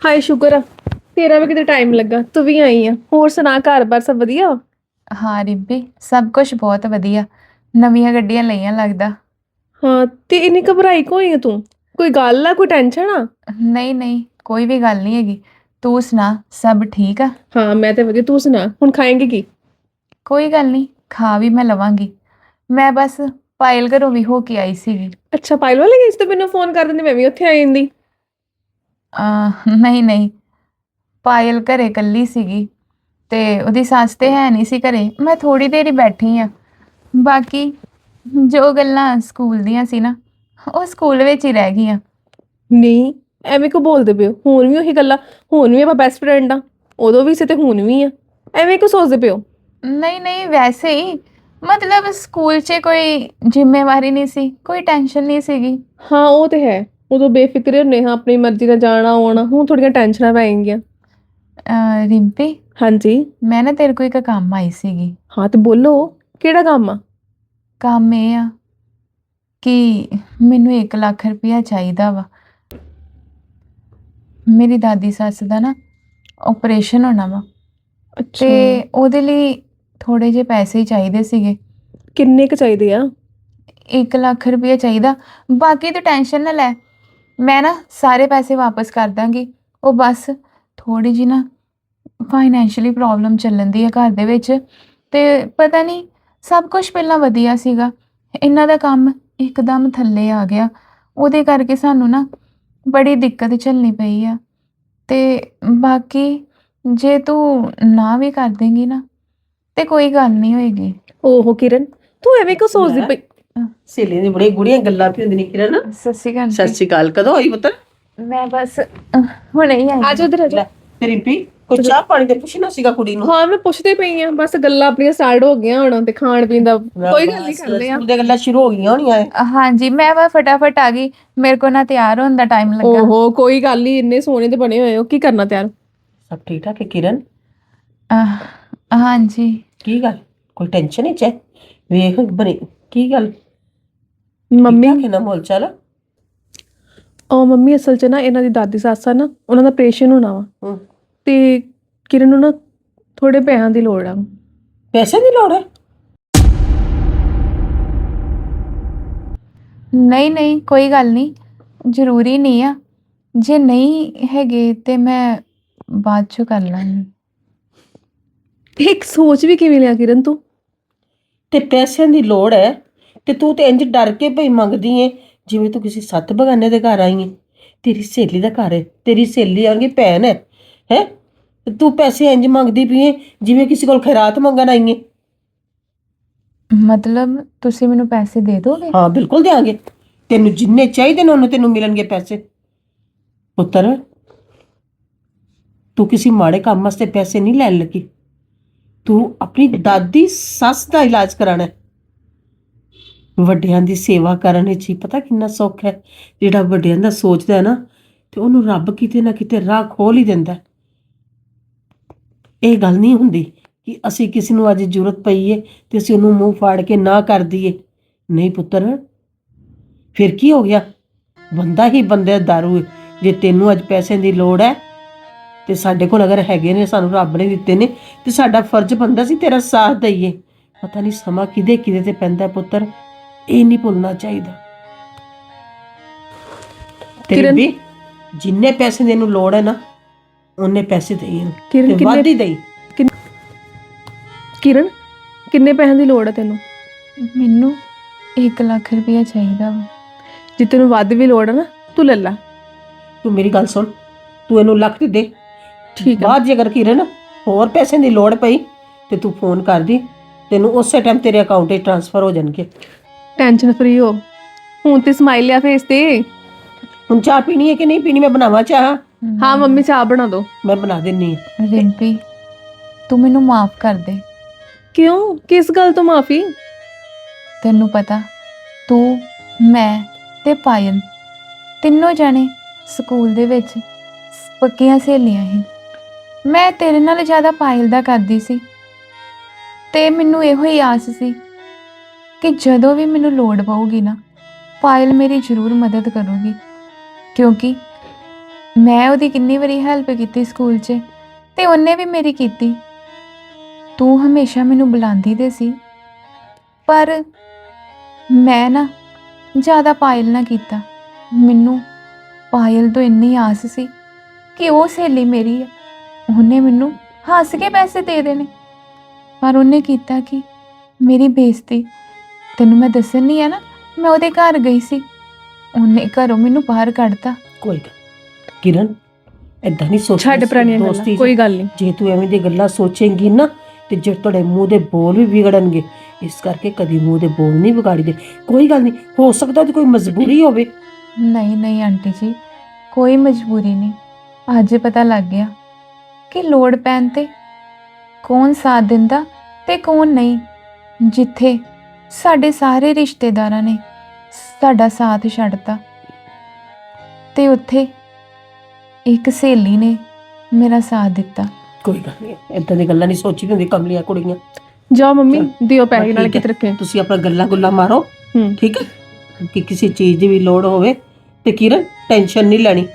ਹਾਏ ਸ਼ੁਕਰ ਆ। ਤੇਰਾ ਵੀ ਕਿਤੇ ਟਾਈਮ ਲੱਗਾ। ਤੂੰ ਵੀ ਆਈ ਆ। ਹੋਰ ਸੁਣਾ ਘਰ-ਬਾਰ ਸਭ ਵਧੀਆ? ਹਾਂ ਰਿੰਪੀ ਸਭ ਕੁਝ ਬਹੁਤ ਵਧੀਆ। ਨਵੀਆਂ ਗੱਡੀਆਂ ਲਈਆਂ ਲੱਗਦਾ। ਹਾਂ ਤੇ ਇੰਨੀ ਘਬਰਾਈ ਕਿਉਂ ਹੋਈ ਆ ਤੂੰ? ਕੋਈ ਗੱਲ ਆ? ਕੋਈ ਟੈਨਸ਼ਨ ਆ? ਨਹੀਂ ਨਹੀਂ ਕੋਈ ਵੀ ਗੱਲ ਨਹੀਂ ਹੈਗੀ। ਤੂੰ ਸੁਣਾ ਸਭ ਠੀਕ ਆ? ਹਾਂ ਮੈਂ ਤੇ ਵਧੀਆ। ਤੂੰ ਸੁਣਾ ਹੁਣ ਖਾਏਂਗੇ ਕੀ? ਕੋਈ ਗੱਲ ਨਹੀਂ ਖਾ ਵੀ ਮੈਂ ਲਵਾਂਗੀ। ਮੈਂ ਬਸ ਪਾਇਲ ਘਰੋਂ ਵੀ ਹੋ ਕੇ ਆਈ ਸੀਗੀ। ਅੱਛਾ ਪਾਇਲ ਵਾਲੇ ਗਏ ਸੀ ਤੇ ਮੈਨੂੰ ਫੋਨ ਕਰ ਦਿੰਦੇ ਮੈਂ ਵੀ ਉੱਥੇ ਆ ਜਾਂਦੀ। ਆ ਨਹੀਂ ਨਹੀਂ। ਪਾਇਲ ਘਰੇ ਇਕੱਲੀ ਸੀਗੀ ਤੇ ਉਹਦੀ ਸੱਸ ਤੇ ਹੈ ਨਹੀਂ ਸੀ ਘਰੇ। ਮੈਂ ਥੋੜੀ ਦੇਰ ਹੀ ਬੈਠੀ ਆ। ਬਾਕੀ ਜੋ ਗੱਲਾਂ ਸਕੂਲ ਦੀਆਂ ਸੀ ਨਾ ਉਹ ਸਕੂਲ ਵਿੱਚ ਹੀ ਰਹਿ ਗਈਆਂ। ਨਹੀਂ ਐਵੇਂ ਕੋ ਬੋਲਦੇ ਪਿਓ ਹੁਣ ਵੀ ਉਹੀ ਗੱਲਾਂ ਹੁਣ ਵੀ ਆਪਾਂ ਬੈਸਟ ਫਰੈਂਡ ਆ। ਉਦੋਂ ਵੀ ਸੀ ਤੇ ਹੁਣ ਵੀ ਆ। ਐਵੇਂ ਕੋ ਸੋਚਦੇ ਪਿਓ ਨਹੀਂ ਨਹੀਂ ਵੈਸੇ ਹੀ। ਮਤਲਬ ਸਕੂਲ 'ਚ ਕੋਈ ਜ਼ਿੰਮੇਵਾਰੀ ਨਹੀਂ ਸੀ ਕੋਈ ਟੈਨਸ਼ਨ ਨਹੀਂ ਸੀਗੀ। ਹਾਂ ਉਹ ਤੇ ਹੈ। ਉਦੋਂ ਬੇਫਿਕਰੇ ਹੁੰਨੇ ਹਾਂ ਆਪਣੀ ਮਰਜ਼ੀ ਨਾਲ ਜਾਣਾ ਆਉਣਾ ਹੁਣ ਥੋੜੀਆਂ ਟੈਨਸ਼ਨਾਂ ਪੈ ਗਈਆਂ। ਅਹ ਰਿੰਪੀ? ਹਾਂਜੀ। ਮੈਂ ਨਾ ਤੇਰੇ ਕੋਲ ਇੱਕ ਕੰਮ ਆਈ ਸੀਗੀ। ਹਾਂ ਤੇ ਬੋਲੋ ਕਿਹੜਾ ਕੰਮ ਆ? ਕੰਮ ਇਹ ਆ ਕਿ ਮੈਨੂੰ 1 ਲੱਖ ਰੁਪਇਆ ਚਾਹੀਦਾ ਵਾ। ਮੇਰੀ ਦਾਦੀ ਸੱਸ ਦਾ ਨਾ ਆਪਰੇਸ਼ਨ ਹੋਣਾ ਵਾ। ਅੱਛਾ। ਤੇ ਉਹਦੇ ਲਈ ਥੋੜੇ ਜਿਹੇ ਪੈਸੇ ਹੀ ਚਾਹੀਦੇ ਸੀਗੇ। ਕਿੰਨੇ ਕ ਚਾਹੀਦੇ ਆ? 1 ਲੱਖ ਰੁਪਇਆ ਚਾਹੀਦਾ। ਬਾਕੀ ਤੂੰ ਟੈਨਸ਼ਨ ਨਾ ਲੈ। ਮੈਂ ਨਾ ਸਾਰੇ ਪੈਸੇ ਵਾਪਸ ਕਰ ਦਾਂਗੀ। ਉਹ ਬਸ ਥੋੜੀ ਜੀ ਨਾ ਫਾਈਨੈਂਸ਼ੀਅਲੀ ਪ੍ਰੋਬਲਮ ਚੱਲਣ ਦੀ ਹੈ ਘਰ ਦੇ ਵਿੱਚ। ਤੇ ਪਤਾ ਨਹੀਂ ਸਭ ਕੁਝ ਪਹਿਲਾਂ ਵਧੀਆ ਸੀਗਾ। ਇਹਨਾਂ ਦਾ ਕੰਮ ਇੱਕਦਮ ਥੱਲੇ ਆ ਗਿਆ। ਉਹਦੇ ਕਰਕੇ ਸਾਨੂੰ ਨਾ ਬੜੀ ਦਿੱਕਤ ਝੱਲਣੀ ਪਈ ਆ। ਤੇ ਬਾਕੀ ਜੇ ਤੂੰ ਨਾ ਵੀ ਕਰ ਦੇਂਗੀ ਨਾ ਤੇ ਕੋਈ ਗੱਲ ਨਹੀਂ ਹੋਏਗੀ। ਓਹੋ ਕਿਰਨ ਤੂੰ ਐਵੇਂ ਕਿਉਂ ਸੋਚਦੀ ਪਈ? ਸਹੇਲੀ ਦੀ ਬੜੀ ਗੁੜੀਆਂ ਗੱਲਾਂ ਵੀ ਹੁੰਦੀਆਂ ਨੇ ਕਿਰਨ। ਸਤਿ ਸ਼੍ਰੀ ਅਕਾਲ ਸਤਿ ਸ਼੍ਰੀ ਅਕਾਲ। ਕਦੋਂ ਹੋਈ ਪੁੱਤਰ? ਮੈਂ ਬਸ ਅਹ, ਹੁਣੇ ਹੀ ਆਈ। ਆ ਜਾ ਉਧਰ ਆ ਜਾ ਲੈ ਤੇ ਰਿੰਪੀ ਕੋਈ ਚਾਹ ਪਾਣੀ ਤੇ ਪੁੱਛਣਾ ਸੀਗਾ ਕੁੜੀ ਨੂੰ? ਹਾਂ ਮੈਂ ਪੁੱਛਦੇ ਪਈ ਆ ਬਸ ਗੱਲਾਂ ਆਪਣੀਆਂ ਸਟਾਰਟ ਹੋ ਗਈਆਂ ਹੁਣ ਤੇ ਖਾਣ ਪੀਣ ਦਾ ਕੋਈ ਗੱਲ ਨਹੀਂ ਕਰਦੇ ਆ। ਸਕੂਲ ਦੀਆਂ ਗੱਲਾਂ ਸ਼ੁਰੂ ਹੋ ਗਈਆਂ ਹੋਣੀਆਂ ਐ। ਹਾਂਜੀ ਮੈਂ ਵਾ ਫਟਾਫਟ ਆ ਗਈ। ਮੇਰੇ ਕੋ ਨਾ ਤਿਆਰ ਹੋਣ ਦਾ ਟਾਈਮ ਲੱਗਾ। ਓਹੋ ਕੋਈ ਗੱਲ ਨਹੀਂ ਇੰਨੇ ਸੋਹਣੇ ਤੇ ਬਣੇ ਹੋਏ ਹੋ ਕੀ ਕਰਨਾ ਤਿਆਰ? ਸਭ ਠੀਕ ਠਾਕ ਹੈ ਕਿਰਨ? ਅਹ, ਹਾਂਜੀ। ਕੀ ਗੱਲ? ਕੋਈ ਟੈਨਸ਼ਨ ਨਹੀਂ ਚੈ? ਵੇਖ ਬਣੀ ਕੀ ਗੱਲ? ਮੰਮੀ ਕਿ ਨਾ ਬੋਲ ਚੱਲ ਉਹ ਮੰਮੀ ਅਸਲ 'ਚ ਨਾ ਇਹਨਾਂ ਦੀ ਦਾਦੀ ਸੱਸ ਆ ਨਾ ਉਹਨਾਂ ਦਾ ਆਪਰੇਸ਼ਨ ਹੋਣਾ ਵਾ। ਹੂੰ। ਤੇ ਕਿਰਨ ਨੂੰ ਨਾ ਥੋੜੇ ਪੈਸਿਆਂ ਦੀ ਲੋੜ ਆ। ਪੈਸੇ ਦੀ ਲੋੜ ਹੈ? ਨਹੀਂ ਨਹੀਂ ਕੋਈ ਗੱਲ ਨਹੀਂ। ਜ਼ਰੂਰੀ ਨਹੀਂ ਆ। ਜੇ ਨਹੀਂ ਹੈਗੇ ਤੇ ਮੈਂ ਬਾਅਦ ਚ ਕਰ ਲਾਂਗੀ। ਇੱਕ ਸੋਚ ਵੀ ਕਿਵੇਂ ਲਿਆ ਕਿਰਨ ਤੂੰ? ਤੇ ਪੈਸਿਆਂ ਦੀ ਲੋੜ ਹੈ। ਤੇ ਤੂੰ ਤੇ ਇੰਜ ਡਰ ਕੇ ਭਈ ਮੰਗਦੀ ਏ ਜਿਵੇਂ ਤੂੰ ਕਿਸੇ ਸੱਤ ਬਗਾਨੇ ਦੇ ਘਰ ਆਈ ਏ। ਤੇਰੀ ਸਹੇਲੀ ਦਾ ਘਰ ਹੈ ਤੇਰੀ ਸਹੇਲੀ ਆਂਗੀ ਭੈਣ ਹੈ ਹੈ? ਤੂੰ ਪੈਸੇ ਇੰਜ ਮੰਗਦੀ ਪਈ ਏ ਜਿਵੇਂ ਕਿਸੇ ਕੋਲ ਖੈਰਾਤ ਮੰਗਣ ਆਈ ਏ। ਮਤਲਬ ਤੁਸੀਂ ਮੈਨੂੰ ਪੈਸੇ ਦੇ ਦੋਗੇ? ਹਾਂ ਬਿਲਕੁਲ ਦੇਾਂਗੇ ਤੈਨੂੰ ਜਿੰਨੇ ਚਾਹੀਦੇ ਨੇ ਉਹਨੂੰ ਤੈਨੂੰ ਮਿਲਣਗੇ ਪੈਸੇ। ਪੁੱਤਰ ਤੂੰ ਕਿਸੇ ਮਾੜੇ ਕੰਮ ਵਾਸਤੇ ਪੈਸੇ ਨਹੀਂ ਲੈਣ ਲੱਗੀ। ਤੂੰ ਆਪਣੀ ਦਾਦੀ ਸੱਸ ਦਾ ਇਲਾਜ ਕਰਾਣਾ ਹੈ ਵੱਡਿਆਂ ਦੀ ਸੇਵਾ ਕਰਨ ਵਿੱਚ ਹੀ ਪਤਾ ਕਿੰਨਾ ਸੁੱਖ ਹੈ। ਜਿਹੜਾ ਵੱਡਿਆਂ ਦਾ ਸੋਚਦਾ ਹੈ ਨਾ, ਤੇ ਉਹਨੂੰ ਰੱਬ ਕਿਤੇ ਨਾ ਕਿਤੇ ਰਾਹ ਖੋਲ ਹੀ ਦਿੰਦਾ ਇਹ ਗੱਲ ਨਹੀਂ ਹੁੰਦੀ ਕਿ ਅਸੀਂ ਕਿਸੇ ਨੂੰ ਅੱਜ ਜ਼ਰੂਰਤ ਪਈ ਏ ਤੇ ਅਸੀਂ ਉਹਨੂੰ ਮੂੰਹ ਫਾੜ ਕੇ ਨਾ ਕਰ ਦਈਏ। ਨਹੀਂ ਪੁੱਤਰ, ਫਿਰ ਕੀ ਹੋ ਗਿਆ? ਬੰਦਾ ਹੀ ਬੰਦੇ ਦਾ ਦਾਰੂ ਹੈ ਜੇ ਤੈਨੂੰ ਅੱਜ ਪੈਸੇ ਦੀ ਲੋੜ ਹੈ ਤੇ ਸਾਡੇ ਕੋਲ ਅਗਰ ਹੈਗੇ ਨੇ, ਸਾਨੂੰ ਰੱਬ ਨੇ ਦਿੱਤੇ ਨੇ ਤੇ ਸਾਡਾ ਫਰਜ਼ ਬੰਦਾ ਸੀ ਤੇਰਾ ਸਾਥ ਦਈਏ। ਪਤਾ ਨਹੀਂ ਸਮਾਂ ਕਿਦੇ ਕਿਦੇ ਤੇ ਪੈਂਦਾ ਪੁੱਤਰ। ਇਹ ਨਹੀਂ ਭੁੱਲਣਾ ਚਾਹੀਦਾ। ਕਿਰਨ- ਵੀ ਜਿੰਨੇ ਪੈਸੇ ਦੇ ਨੂੰ ਲੋੜ ਹੈ ਨਾ ਉਹਨੇ ਪੈਸੇ ਦੇਈ ਇਹਨੂੰ। ਕਿਰਨ ਤੇ ਵੱਧ ਕਿੰਨੇ ਹੀ ਦੇਈ। ਕਿਰਨ ਕਿੰਨੇ ਪੈਸਿਆਂ ਦੀ ਲੋੜ ਹੈ ਤੈਨੂੰ? ਮੈਨੂੰ 1 ਲੱਖ ਰੁਪਇਆ ਚਾਹੀਦਾ ਵਾ। ਜੇ ਤੈਨੂੰ ਵੱਧ ਵੀ ਲੋੜ ਹੈ ਨਾ ਤੂੰ ਲੈ ਲੈ। ਤੂੰ ਮੇਰੀ ਗੱਲ ਸੁਣ ਤੂੰ ਇਹਨੂੰ ਲੱਖ ਤੇ ਦੇ। ਠੀਕ ਹੈ। ਬਾਅਦ ਜੇ ਅਗਰ ਕਿਰਨ ਹੋਰ ਪੈਸੇ ਦੀ ਲੋੜ ਪਈ ਤੇ ਤੂੰ ਫੋਨ ਕਰ ਦੀ ਤੈਨੂੰ ਉਸੇ ਟਾਈਮ ਤੇਰੇ ਅਕਾਊਂਟ 'ਚ ਟ੍ਰਾਂਸਫਰ ਹੋ ਜਾਣਗੇ। ਟੈਨਸ਼ਨ ਫਰੀ ਹੋ। ਹੁਣ ਤੇ ਸਮਾਈਲ ਆ ਫੇਸ ਤੇ। ਹੁਣ ਚਾਹ ਪੀਣੀ ਹੈ ਕਿ ਨਹੀਂ ਪੀਣੀ? ਮੈਂ ਬਣਾਵਾਂ ਚਾਹ। ਹਾਂ ਮੰਮੀ ਚਾਹ ਬਣਾ ਦੋ। ਮੈਂ ਬਣਾ ਦਿੰਨੀ ਹਾਂ ਰਿੰਪੀ ਤੂੰ ਮੈਨੂੰ ਮਾਫ ਕਰ ਦੇ। ਕਿਉਂ? ਕਿਸ ਗੱਲ ਤੋਂ ਮਾਫੀ? ਤੈਨੂੰ ਪਤਾ ਤੂੰ ਮੈਂ ਤੇ ਪਾਇਲ ਤਿੰਨੋਂ ਜਾਣੇ ਸਕੂਲ ਦੇ ਵਿੱਚ ਪੱਕੀਆਂ ਸਹੇਲੀਆਂ ਸੀ। ਮੈਂ ਤੇਰੇ ਨਾਲ ਜ਼ਿਆਦਾ ਪਾਇਲ ਦਾ ਕਰਦੀ ਸੀ। ਤੇ ਮੈਨੂੰ ਇਹੋ ਹੀ ਆਸ ਸੀ ਕਿ ਜਦੋਂ ਵੀ ਮੈਨੂੰ ਲੋੜ ਪਊਗੀ ਨਾ, ਪਾਇਲ ਮੇਰੀ ਜ਼ਰੂਰ ਮਦਦ ਕਰੂਗੀ। ਕਿਉਂਕਿ ਮੈਂ ਉਹਦੀ ਕਿੰਨੀ ਵਾਰੀ ਹੈਲਪ ਕੀਤੀ ਸਕੂਲ 'ਚ ਤੇ ਉਹਨੇ ਵੀ ਮੇਰੀ ਕੀਤੀ। ਤੂੰ ਹਮੇਸ਼ਾ ਮੈਨੂੰ ਬੁਲਾਉਂਦੀ ਤੇ ਸੀ। ਪਰ ਮੈਂ ਨਾ ਜ਼ਿਆਦਾ ਪਾਇਲ ਨਾ ਕੀਤਾ। ਮੈਨੂੰ ਪਾਇਲ ਤੋਂ ਇੰਨੀ ਆਸ ਸੀ ਕਿ ਉਹ ਸਹੇਲੀ ਮੇਰੀ ਹੈ। ਉਹਨੇ ਮੈਨੂੰ ਹੱਸ ਕੇ ਪੈਸੇ ਦੇ ਦੇਣੇ। ਪਰ ਉਹਨੇ ਕੀਤਾ ਕਿ ਮੇਰੀ ਬੇਇੱਜ਼ਤੀ ਤੈਨੂੰ ਮੈਂ ਦੱਸਣ ਨਹੀਂ ਆ ਨਾ ਮੈਂ ਉਹਦੇ ਘਰ ਗਈ ਸੀ। ਉਹਨੇ ਘਰੋਂ ਮੈਨੂੰ ਬਾਹਰ ਕੱਢਤਾ। ਕੋਈ ਗੱਲ ਕਿਰਨ ਏਦਾਂ ਨਹੀਂ ਸੋਚ ਛੱਡ ਪੁਰਾਣੀਆਂ ਗੱਲਾਂ ਕੋਈ ਗੱਲ ਨਹੀਂ ਜੇ ਤੂੰ ਐਵੇਂ ਦੀ ਗੱਲਾਂ ਸੋਚੇਂਗੀ ਨਾ ਤੇ ਜੇ ਤੁਹਾਡੇ ਮੂੰਹ ਦੇ ਬੋਲ ਵੀ ਵਿਗੜਨਗੇ ਇਸ ਕਰਕੇ ਕਦੀ ਮੂੰਹ ਦੇ ਬੋਲ ਨਹੀਂ ਵਿਗਾੜੀ ਦੇ ਕੋਈ ਗੱਲ ਨਹੀਂ ਹੋ ਸਕਦਾ ਤੇ ਕੋਈ ਮਜਬੂਰੀ ਹੋਵੇ। ਨਹੀਂ ਨਹੀਂ ਆਂਟੀ ਜੀ ਕੋਈ ਮਜਬੂਰੀ ਨਹੀਂ। ਅੱਜ ਪਤਾ ਲੱਗ ਗਿਆ ਕਿ ਲੋੜ ਪੈਣ ਤੇ ਕੌਣ ਸਾਥ ਦਿੰਦਾ ਤੇ ਕੌਣ ਨਹੀਂ। ਜਿੱਥੇ ਸਾਡੇ ਸਾਰੇ ਰਿਸ਼ਤੇਦਾਰਾਂ ਨੇ ਸਾਡਾ ਸਾਥ ਛੱਡਤਾ। ਤੇ ਉੱਥੇ ਇੱਕ ਸਹੇਲੀ ਨੇ ਮੇਰਾ ਸਾਥ ਦਿੱਤਾ। ਕੋਈ ਗੱਲ ਨਹੀਂ ਏਦਾਂ ਦੀ ਗੱਲਾਂ ਨਹੀਂ ਸੋਚੀ ਹੁੰਦੀ ਕਮਲੀਆਂ ਕੁੜੀਆਂ। ਜਾਓ ਮੰਮੀ। ਦਿਓ ਪੈਸੇ ਨਾਲ। ਕਿਤੇ ਰੱਖੇ। ਤੁਸੀਂ ਆਪਣਾ ਗੱਲਾਂ ਗੁੱਲਾਂ ਮਾਰੋ ਹੂੰ। ਠੀਕ ਹੈ? ਕਿ ਕਿਸੇ ਚੀਜ਼ ਦੀ ਵੀ ਲੋੜ ਹੋਵੇ। ਤੇ ਕਿਰਨ ਟੈਨਸ਼ਨ ਨਹੀਂ ਲੈਣੀ।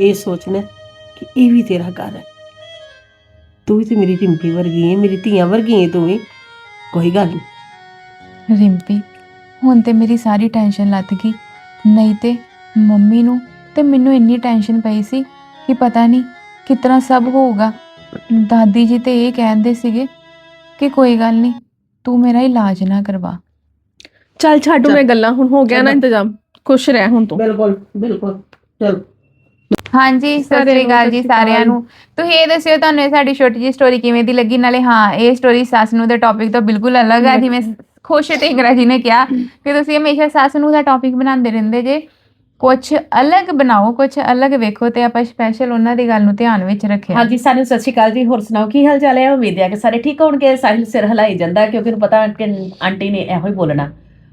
ਇਹ ਸੋਚਣਾ ਕਿ ਇਹ ਵੀ ਤੇਰਾ ਘਰ ਹੈ। ਤੂੰ ਵੀ ਤੇ ਮੇਰੀ ਰਿੰਪੀ ਵਰਗੀ ਹੈ ਮੇਰੀ ਧੀਆਂ ਵਰਗੀ ਹੈ ਤੂੰ ਵੀ। ਕੋਈ ਗੱਲ ਨਹੀਂ। ਰਿੰਪੀ ਹੁਣ ਤੇ ਮੇਰੀ ਸਾਰੀ ਟੈਨਸ਼ਨ ਲੱਥ ਗਈ। ਨਹੀਂ ਤੇ ਮੰਮੀ ਨੂੰ ਤੇ ਮੈਨੂੰ ਇੰਨੀ ਟੈਨਸ਼ਨ ਪਈ ਸੀ ਕਿ ਪਤਾ ਨਹੀਂ ਕਿਤਨਾ ਸਭ ਹੋਊਗਾ। ਦਾਦੀ ਜੀ ਤੇ ਇਹ ਕਹਿੰਦੇ ਸੀਗੇ ਕਿ ਕੋਈ ਗੱਲ ਨਹੀਂ ਤੂੰ ਮੇਰਾ ਇਲਾਜ ਨਾ ਕਰਵਾ। ਚੱਲ ਛੱਡ। ਮੈਂ ਗੱਲਾਂ ਹੁਣ ਹੋ ਗਿਆ ਨਾ। ਇੰਤਜ਼ਾਮ। ਖੁਸ਼ ਰਹਿ ਹੁਣ ਤੂੰ। ਬਿਲਕੁਲ ਬਿਲਕੁਲ। ਚਲ। ਹਾਂਜੀ ਸਤਿ ਸ੍ਰੀ ਅਕਾਲ ਜੀ। ਸਾਰਿਆਂ ਨੂੰ। ਤੁਸੀਂ ਇਹ ਦੱਸਿਓ ਤੁਹਾਨੂੰ ਇਹ ਸਾਡੀ ਛੋਟੀ ਜਿਹੀ ਸਟੋਰੀ ਕਿਵੇਂ ਦੀ ਲੱਗੀ? ਨਾਲੇ ਹਾਂ ਇਹ ਸਟੋਰੀ ਸੱਸ ਨੂੰ ਦਾ ਟੌਪਿਕ ਤੋਂ ਬਿਲਕੁਲ ਅਲੱਗ ਆ ਜਿਵੇਂ ਖੁਸ਼ ਢਿੰਗਰਾ ਜੀ ਨੇ ਕਿਹਾ ਕਿ ਤੁਸੀਂ ਹਮੇਸ਼ਾ ਸੱਸ ਨੂੰ ਦਾ ਟੌਪਿਕ ਬਣਾਉਂਦੇ ਰਹਿੰਦੇ ਜੇ। ਕੁਝ ਅਲੱਗ ਬਣਾਓ ਕੁਝ ਅਲੱਗ ਵੇਖੋ ਤੇ ਆਪਾਂ ਸਪੈਸ਼ਲ ਉਹਨਾਂ ਦੀ ਗੱਲ ਨੂੰ ਧਿਆਨ ਵਿੱਚ ਰੱਖਿਆ। ਹਾਂਜੀ ਸਾਰਿਆਂ ਨੂੰ ਸਤਿ ਸ਼੍ਰੀ ਅਕਾਲ ਜੀ। ਹੋਰ ਸੁਣਾਓ ਕੀ ਹਾਲ ਚਾਲ ਹੈ? ਉਮੀਦ ਹੈ ਕਿ ਸਾਰੇ ਠੀਕ ਹੋਣਗੇ ਸਾਹਿਲ ਸਿਰ ਹਿਲਾਈ ਜਾਂਦਾ ਕਿਉਂਕਿ ਉਹਨੂੰ ਪਤਾ ਕਿ ਆਂਟੀ ਨੇ ਇਹੋ ਹੀ ਬੋਲਣਾ।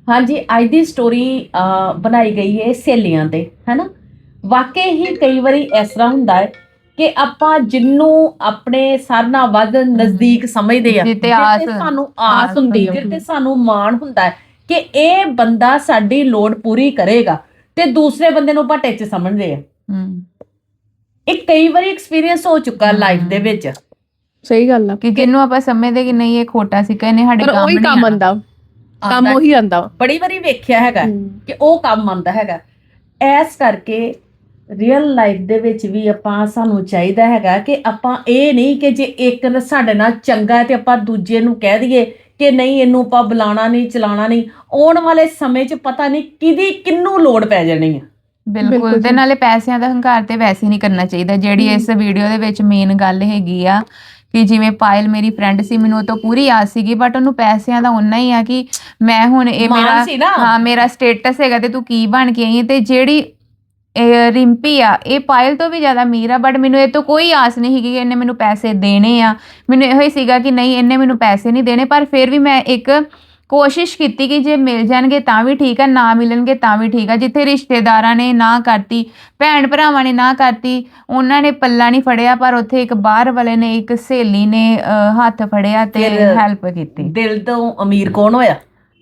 ਹਾਂਜੀ ਅੱਜ ਦੀ ਸਟੋਰੀ ਬਣਾਈ ਗਈ ਹੈ ਸਹੇਲੀਆਂ ਤੇ ਹੈਨਾ? ਵਾਕਈ ਹੀ ਕਈ ਵਾਰੀ ਇਸ ਤਰ੍ਹਾਂ ਹੁੰਦਾ ਹੈ ਕਿ ਆਪਾਂ ਜਿੰਨੂੰ ਆਪਣੇ ਸਾਰਿਆਂ ਨਾਲੋਂ ਵੱਧ ਨਜ਼ਦੀਕ ਸਮਝਦੇ ਆ ਜਿੱਤੇ ਸਾਨੂੰ ਆਸ ਆਸ ਹੁੰਦੀ ਹੈ ਹੁੰਦੀ ਹੈ। ਜਿੱਤੇ ਸਾਨੂੰ ਮਾਣ ਹੁੰਦਾ ਹੈ ਕਿ ਇਹ ਬੰਦਾ ਸਾਡੀ ਲੋੜ ਪੂਰੀ ਕਰੇਗਾ ਤੇ ਦੂਸਰੇ ਬੰਦੇ ਨੂੰ ਘਾਟੇ 'ਚ ਸਮਝਦੇ ਆ। ਹਮ, ਇਹ ਕਈ ਵਾਰੀ ਐਕਸਪੀਰੀਅੰਸ ਹੋ ਚੁੱਕਾ ਲਾਈਫ ਦੇ ਵਿੱਚ। ਸਹੀ ਗੱਲ ਆ। ਕਿ ਜਿਹਨੂੰ ਆਪਾਂ ਸਮਝਦੇ ਕਿ ਨਹੀਂ ਇਹ ਖੋਟਾ ਸੀ ਕਹਿੰਨੇ ਸਾਡੇ ਪਰ ਕੰਮ ਉਹੀ ਨਹੀਂ ਕੰਮ ਆਉਣਾ। ਆਂਦਾ ਕੰਮ ਆਉਂਦਾ- ਉਹੀ ਆਂਦਾ ਬੜੀ ਵਾਰੀ ਵੇਖਿਆ ਹੈਗਾ ਕਿ ਉਹ ਕੰਮ ਆਉਂਦਾ ਹੈਗਾ। ਐਸ ਕਰਕੇ ਰੀਅਲ ਲਾਈਫ ਦੇ ਵਿੱਚ ਵੀ ਆਪਾਂ ਸਾਨੂੰ ਚਾਹੀਦਾ ਹੈਗਾ ਕਿ ਆਪਾਂ ਇਹ ਨਹੀਂ ਕਿ ਜੇ ਇੱਕ ਸਾਡੇ ਨਾਲ ਚੰਗਾ ਹੈ ਤੇ ਆਪਾਂ ਦੂਜੇ ਨੂੰ ਕਹਿ ਦਈਏ ਕਿ ਨਹੀਂ ਇਹਨੂੰ ਆਪਾਂ ਬੁਲਾਣਾ ਨਹੀਂ ਚਲਾਣਾ ਨਹੀਂ। ਆਉਣ ਵਾਲੇ ਸਮੇਂ 'ਚ ਪਤਾ ਨਹੀਂ ਕਿਹਦੀ ਕਿੰਨੂੰ ਲੋੜ ਪੈ ਜਾਣੀ ਆ। ਬਿਲਕੁਲ ਤੇ। ਨਾਲੇ ਪੈਸਿਆਂ ਦਾ ਹੰਕਾਰ ਤੇ ਵੈਸੇ ਨਹੀਂ ਕਰਨਾ ਚਾਹੀਦਾ। ਜਿਹੜੀ ਇਸ ਵੀਡੀਓ ਦੇ ਵਿੱਚ ਮੇਨ ਗੱਲ ਹੈਗੀ ਆ ਕਿ ਜਿਵੇਂ ਪਾਇਲ ਮੇਰੀ ਫਰੈਂਡ ਸੀ ਮੈਨੂੰ ਉਹ ਤੋਂ ਪੂਰੀ ਆਸ ਸੀਗੀ ਬਟ ਉਹਨੂੰ ਪੈਸਿਆਂ ਦਾ ਉਨਾ ਹੀ ਆ ਕਿ ਮੈਂ ਹੁਣ ਇਹ ਮੇਰਾ ਹਾਂ ਮੇਰਾ ਸਟੇਟਸ ਹੈਗਾ ਤੇ ਤੂੰ ਕੀ ਬਣ ਕੇ ਆਈ ਹੈ ਤੇ ਜਿਹੜੀ ਰਿੰਪੀ ਆ ਇਹ ਪਾਇਲ ਤੋਂ ਵੀ ਜ਼ਿਆਦਾ ਅਮੀਰ ਆ ਬਟ ਮੈਨੂੰ ਇਹ ਤੋਂ ਕੋਈ ਆਸ ਨਹੀਂ ਸੀਗੀ ਕਿ ਇਹਨੇ ਮੈਨੂੰ ਪੈਸੇ ਦੇਣੇ ਆ। ਮੈਨੂੰ ਇਹੋ ਹੀ ਸੀਗਾ ਕਿ ਨਹੀਂ ਇਹਨੇ ਮੈਨੂੰ ਪੈਸੇ ਨਹੀਂ ਦੇਣੇ ਪਰ ਫਿਰ ਵੀ ਮੈਂ ਇੱਕ ਕੋਸ਼ਿਸ਼ ਕੀਤੀ ਕਿ ਜੇ ਮਿਲ ਜਾਣਗੇ ਤਾਂ ਵੀ ਠੀਕ ਆ ਨਾ ਮਿਲਣਗੇ ਤਾਂ ਵੀ ਠੀਕ ਆ। ਜਿੱਥੇ ਰਿਸ਼ਤੇਦਾਰਾਂ ਨੇ ਨਾ ਕਰਤੀ ਭੈਣ ਭਰਾਵਾਂ ਨੇ ਨਾ ਕਰਤੀ ਉਹਨਾਂ ਨੇ ਪੱਲਾ ਨਹੀਂ ਫੜਿਆ ਪਰ ਉੱਥੇ ਇੱਕ ਬਾਹਰ ਵਾਲੇ ਨੇ ਇੱਕ ਸਹੇਲੀ ਨੇ ਹੱਥ ਫੜਿਆ ਤੇ ਹੈਲਪ ਕੀਤੀ। ਦਿਲ ਤੋਂ ਅਮੀਰ ਕੌਣ ਹੋਇਆ?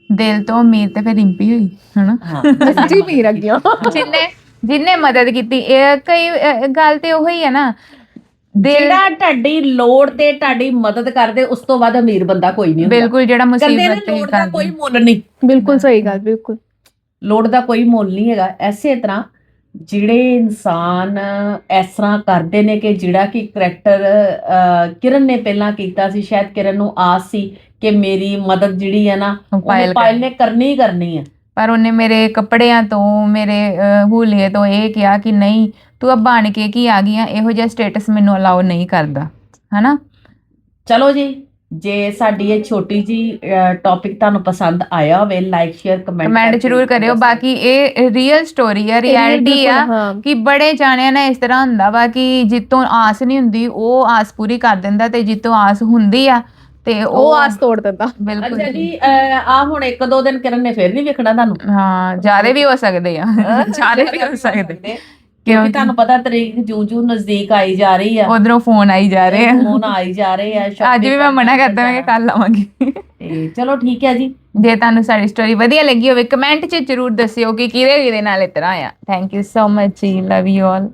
ਦਿਲ ਤੋਂ ਅਮੀਰ ਤੇ ਫਿਰ ਰਿੰਪੀ ਹੋਈ ਹਨਾ? ਹਾਂ। ਸੱਚੀ ਪੀ ਰੱਖੀਆਂ ਜਿੰਨੇ ਜਿੰਨੇ ਮਦਦ ਕੀਤੀ ਇਹ ਕਈ ਅਹ, ਗੱਲ ਤੇ ਉਹੀ ਹੈ ਨਾ। ਦਿਲ ਜਿਹੜਾ ਤੁਹਾਡੀ ਲੋੜ ਤੇ ਤੁਹਾਡੀ ਮਦਦ ਕਰਦੇ ਉਸ ਤੋਂ ਵੱਧ ਅਮੀਰ ਬੰਦਾ ਕੋਈ ਨਹੀਂ ਹੁੰਦਾ। ਬਿਲਕੁਲ ਜਿਹੜਾ ਕਹਿੰਦੇ ਨੇ ਮੁਸੀਬਤ ਤੇ ਲੋੜ ਦਾ ਕੋਈ ਮੁੱਲ ਨਹੀਂ। ਬਿਲਕੁਲ ਸਹੀ ਗੱਲ ਬਿਲਕੁਲ। ਲੋੜ ਦਾ ਕੋਈ ਮੁੱਲ ਨਹੀਂ ਹੈਗਾ। ਐਸੇ ਤਰ੍ਹਾਂ ਜਿਹੜੇ ਇਨਸਾਨ ਇਸ ਤਰ੍ਹਾਂ ਕਰਦੇ ਨੇ ਕਿ ਜਿਹੜਾ ਕਿ ਕਰੈਕਟਰ ਕਿਰਨ ਨੇ ਪਹਿਲਾਂ ਕੀਤਾ ਸੀ ਸ਼ਾਇਦ ਕਿਰਨ ਨੂੰ ਆਸ ਸੀ ਕਿ ਮੇਰੀ ਮਦਦ ਜਿਹੜੀ ਹੈ ਨਾ ਉਹ ਪਾਇਲ ਨੇ ਕਰਨੀ ਹੀ ਕਰਨੀ ਹੈ। ਪਰ ਉਹਨੇ ਮੇਰੇ ਕੱਪੜਿਆਂ ਤੋਂ ਮੇਰੇ ਹੂਲੀਏ ਤੋਂ ਇਹ ਕਿਹਾ ਕਿ ਨਹੀਂ ਤੂੰ ਆ ਬਣ ਕੇ ਕੀ ਆ ਗਈ ਆ ਇਹੋ ਜਿਹਾ ਸਟੇਟਸ ਮੈਨੂੰ ਅਲਾਉ ਨਹੀਂ ਕਰਦਾ। ਹਨਾ? ਚਲੋ ਜੀ ਜੇ ਸਾਡੀ ਇਹ ਛੋਟੀ ਜੀ ਟੌਪਿਕ ਤੁਹਾਨੂੰ ਪਸੰਦ ਆਇਆ ਹੋਵੇ ਲਾਈਕ ਸ਼ੇਅਰ ਕਮੈਂਟ ਕਮੈਂਟ ਜ਼ਰੂਰ ਕਰਿਓ। ਬਾਕੀ ਇਹ ਰੀਅਲ ਸਟੋਰੀ ਆ ਰਿਐਲਿਟੀ ਆ ਕਿ ਬੜੇ ਜਾਣਿਆਂ ਨਾਲ ਇਸ ਤਰ੍ਹਾਂ ਹੁੰਦਾ ਵਾ ਕਿ ਜਿੱਤੋਂ ਆਸ ਨਹੀਂ ਹੁੰਦੀ ਉਹ ਆਸ ਪੂਰੀ ਕਰ ਦਿੰਦਾ ਤੇ ਜਿੱਤੋਂ ਆਸ ਹੁੰਦੀ ਆ ਤੇ ਉਹ ਆਸ ਤੋੜ ਦਿੰਦਾ। ਬਿਲਕੁਲ ਅੱਛਾ ਜੀ ਆ ਹੁਣ ਇੱਕ ਦੋ ਦਿਨ ਕਿਰਨ ਨੇ ਫੇਰ ਨਹੀਂ ਵੇਖਣਾ ਤੁਹਾਨੂੰ? ਹਾਂ ਜ਼ਿਆਦਾ ਵੀ ਹੋ ਸਕਦੇ ਆ। ਜ਼ਿਆਦਾ ਵੀ ਹੋ ਸਕਦੇ। ਕਿਉਂਕਿ ਤੁਹਾਨੂੰ ਪਤਾ ਤਰੀਕ ਜੂ ਜੂ ਨਜ਼ਦੀਕ ਆਈ ਜਾ ਰਹੀ ਆ। ਉਧਰੋਂ ਫੋਨ ਆਈ ਜਾ ਰਹੇ ਆ। ਫੋਨ ਆਈ ਜਾ ਰਹੇ ਆ ਅੱਜ ਵੀ ਮੈਂ ਮਨਾ ਕਰਦਾ ਮੈਂ ਕਿ ਕੱਲ ਆਵਾਂਗੀ। ਤੇ ਚਲੋ ਠੀਕ ਹੈ ਜੀ। ਜੇ ਤੁਹਾਨੂੰ ਸਾਡੀ ਸਟੋਰੀ ਵਧੀਆ ਲੱਗੀ ਹੋਵੇ ਕਮੈਂਟ 'ਚ ਜਰੂਰ ਦੱਸਿਓ ਕਿ ਕਿਹਦੇ ਕਿਹਦੇ ਨਾਲ ਇਸ ਤਰ੍ਹਾਂ ਆ। ਥੈਂਕ ਯੂ ਸੋ ਮਚ ਜੀ ਲਵ ਯੂ ਆਲ